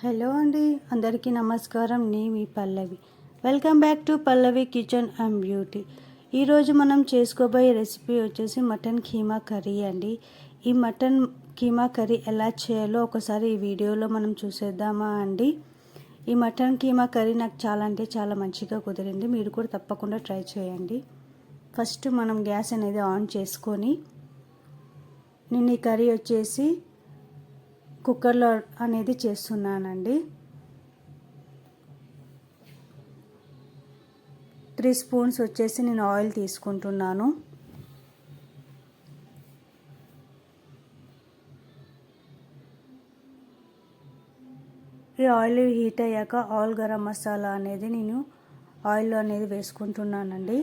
Hello అండి అందరికీ నమస్కారం. నేను మీ Pallavi. Welcome back to Pallavi kitchen and beauty. ఈరోజు మనం చేసుకోబోయే రెసిపీ వచ్చేసి మటన్ కీమా కర్రీ అండి. ఈ మటన్ కీమా కర్రీ ఎలా చేయాలో ఒకసారి ఈ వీడియోలో మనం చూసేద్దామా అండి. ఈ మటన్ కీమా కర్రీ నాకు చాలా అంటే చాలా మంచిగా కుదిరింది. మీరు కూడా తప్పకుండా ట్రై చేయండి. ఫస్ట్ మనం గ్యాస్ అనేది ఆన్ చేసుకొని నేను ఈ కర్రీ వచ్చేసి కుక్కర్లో అనేది చేస్తున్నానండి. త్రీ స్పూన్స్ వచ్చేసి నేను ఆయిల్ తీసుకుంటున్నాను. ఈ ఆయిల్ హీట్ అయ్యాక ఆయిల్ గరం మసాలా అనేది నేను ఆయిల్లో అనేది వేసుకుంటున్నానండి.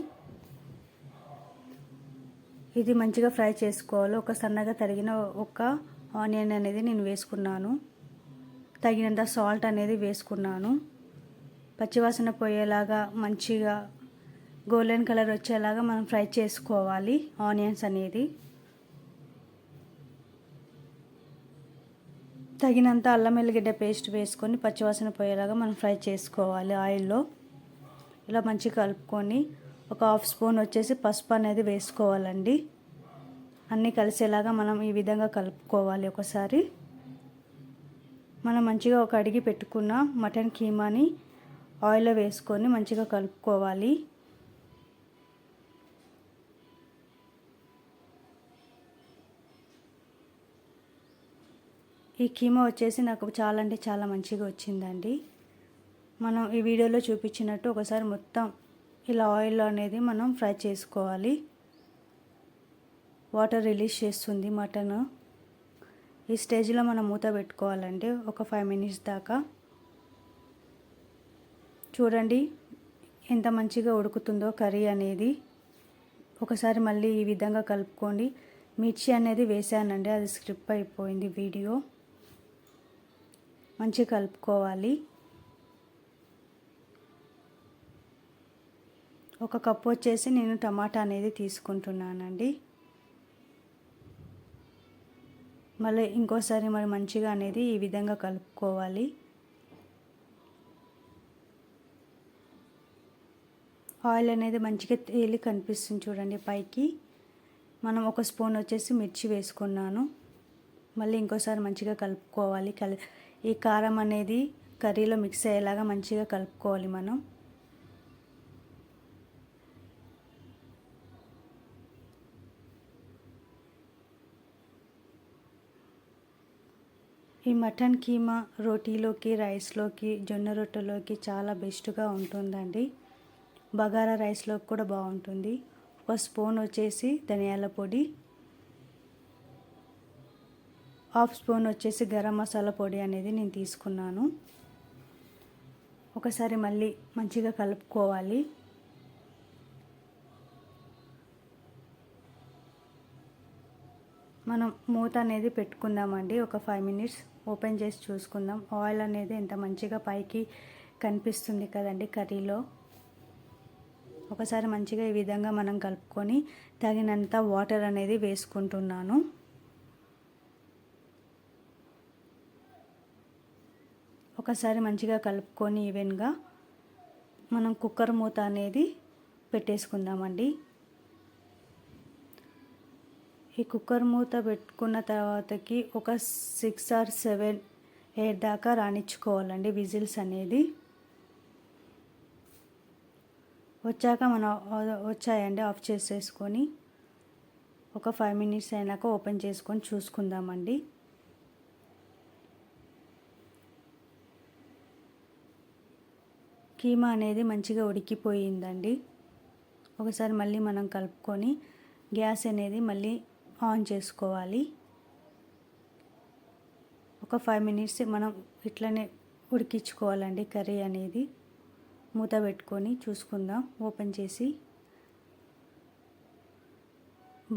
ఇది మంచిగా ఫ్రై చేసుకోవాలి. ఒక సన్నగా తరిగిన ఒక ఆనియన్ అనేది నేను వేసుకున్నాను. తగినంత సాల్ట్ అనేది వేసుకున్నాను. పచ్చివాసన పోయేలాగా మంచిగా గోల్డెన్ కలర్ వచ్చేలాగా మనం ఫ్రై చేసుకోవాలి ఆనియన్స్ అనేది. తగినంత అల్లం వెల్లిగడ్డ పేస్ట్ వేసుకొని పచ్చివాసన పోయేలాగా మనం ఫ్రై చేసుకోవాలి ఆయిల్లో. ఇలా మంచిగా కలుపుకొని ఒక హాఫ్ స్పూన్ వచ్చేసి పసుపు అనేది వేసుకోవాలండి. అన్నీ కలిసేలాగా మనం ఈ విధంగా కలుపుకోవాలి ఒకసారి. మనం మంచిగా ఒక అడిగి పెట్టుకున్న మటన్ కీమాని ఆయిల్లో వేసుకొని మంచిగా కలుపుకోవాలి. ఈ కీమా వచ్చేసి నాకు చాలా అంటే చాలా మంచిగా వచ్చిందండి. మనం ఈ వీడియోలో చూపించినట్టు ఒకసారి మొత్తం ఇలా ఆయిల్ అనేది మనం ఫ్రై చేసుకోవాలి. వాటర్ రిలీజ్ చేస్తుంది మటన్. ఈ స్టేజ్లో మనం మూత పెట్టుకోవాలండి ఒక ఫైవ్ మినిట్స్ దాకా. చూడండి ఎంత మంచిగా ఉడుకుతుందో కర్రీ అనేది. ఒకసారి మళ్ళీ ఈ విధంగా కలుపుకోండి. మిర్చి అనేది వేసానండి అది స్క్రిప్ అయిపోయింది వీడియో. మంచిగా కలుపుకోవాలి. ఒక కప్పు వచ్చేసి నేను టమాటా అనేది తీసుకుంటున్నానండి. మళ్ళీ ఇంకోసారి మరి మంచిగా అనేది ఈ విధంగా కలుపుకోవాలి. ఆయిల్ అనేది మంచిగా తేలి కనిపిస్తుంది చూడండి పైకి. మనం ఒక స్పూన్ వచ్చేసి మిర్చి వేసుకున్నాను. మళ్ళీ ఇంకోసారి మంచిగా కలుపుకోవాలి. కలి ఈ కారం అనేది కర్రీలో మిక్స్ అయ్యేలాగా మంచిగా కలుపుకోవాలి మనం. ఈ మటన్ కీమా రోటీలోకి రైస్లోకి జొన్న రొట్టెలోకి చాలా బెస్ట్గా ఉంటుందండి. బగారా రైస్లోకి కూడా బాగుంటుంది. ఒక స్పూన్ వచ్చేసి ధనియాల పొడి హాఫ్ స్పూన్ వచ్చేసి గరం మసాలా పొడి అనేది నేను తీసుకున్నాను. ఒకసారి మళ్ళీ మంచిగా కలుపుకోవాలి. మనం మూత అనేది పెట్టుకుందామండి. ఒక ఫైవ్ మినిట్స్ ఓపెన్ చేసి చూసుకుందాం. ఆయిల్ అనేది ఎంత మంచిగా పైకి కనిపిస్తుంది కదండి కర్రీలో. ఒకసారి మంచిగా ఈ విధంగా మనం కలుపుకొని తగినంత వాటర్ అనేది వేసుకుంటున్నాను. ఒకసారి మంచిగా కలుపుకొని ఈవెన్గా మనం కుక్కర్ మూత అనేది పెట్టేసుకుందామండి. ఈ కుక్కర్ మూత పెట్టుకున్న తర్వాతకి ఒక సిక్స్ ఆర్ సెవెన్ ఎయిట్ దాకా రాణించుకోవాలండి విజిల్స్ అనేది. వచ్చాక మనం వచ్చాయండి ఆఫ్ చేసేసుకొని ఒక ఫైవ్ మినిట్స్ అయినాక ఓపెన్ చేసుకొని చూసుకుందామండి. కీమా అనేది మంచిగా ఉడికిపోయిందండి. ఒకసారి మళ్ళీ మనం కలుపుకొని గ్యాస్ అనేది మళ్ళీ ఆన్ చేసుకోవాలి. ఒక ఫైవ్ మినిట్స్ మనం ఇట్లనే ఉడికించుకోవాలండి కర్రీ అనేది. మూత పెట్టుకొని చూసుకుందాం ఓపెన్ చేసి.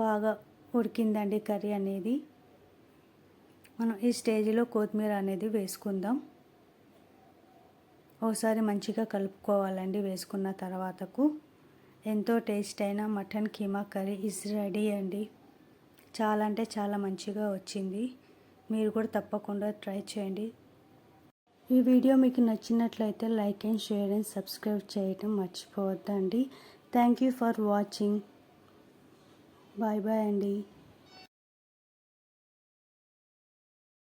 బాగా ఉడికిందండి కర్రీ అనేది. మనం ఈ స్టేజ్లో కొత్తిమీర అనేది వేసుకుందాం. ఒకసారి మంచిగా కలుపుకోవాలండి వేసుకున్న తర్వాతకు. ఎంతో టేస్ట్ అయిన mutton keema curry is ready అండి. చాలా అంటే చాలా మంచిగా వచ్చింది. మీరు కూడా తప్పకుండా ట్రై చేయండి. ఈ వీడియో మీకు నచ్చినట్లయితే like and share and subscribe చేయటం మర్చిపోవద్దండి. Thank you for watching. Bye bye అండి.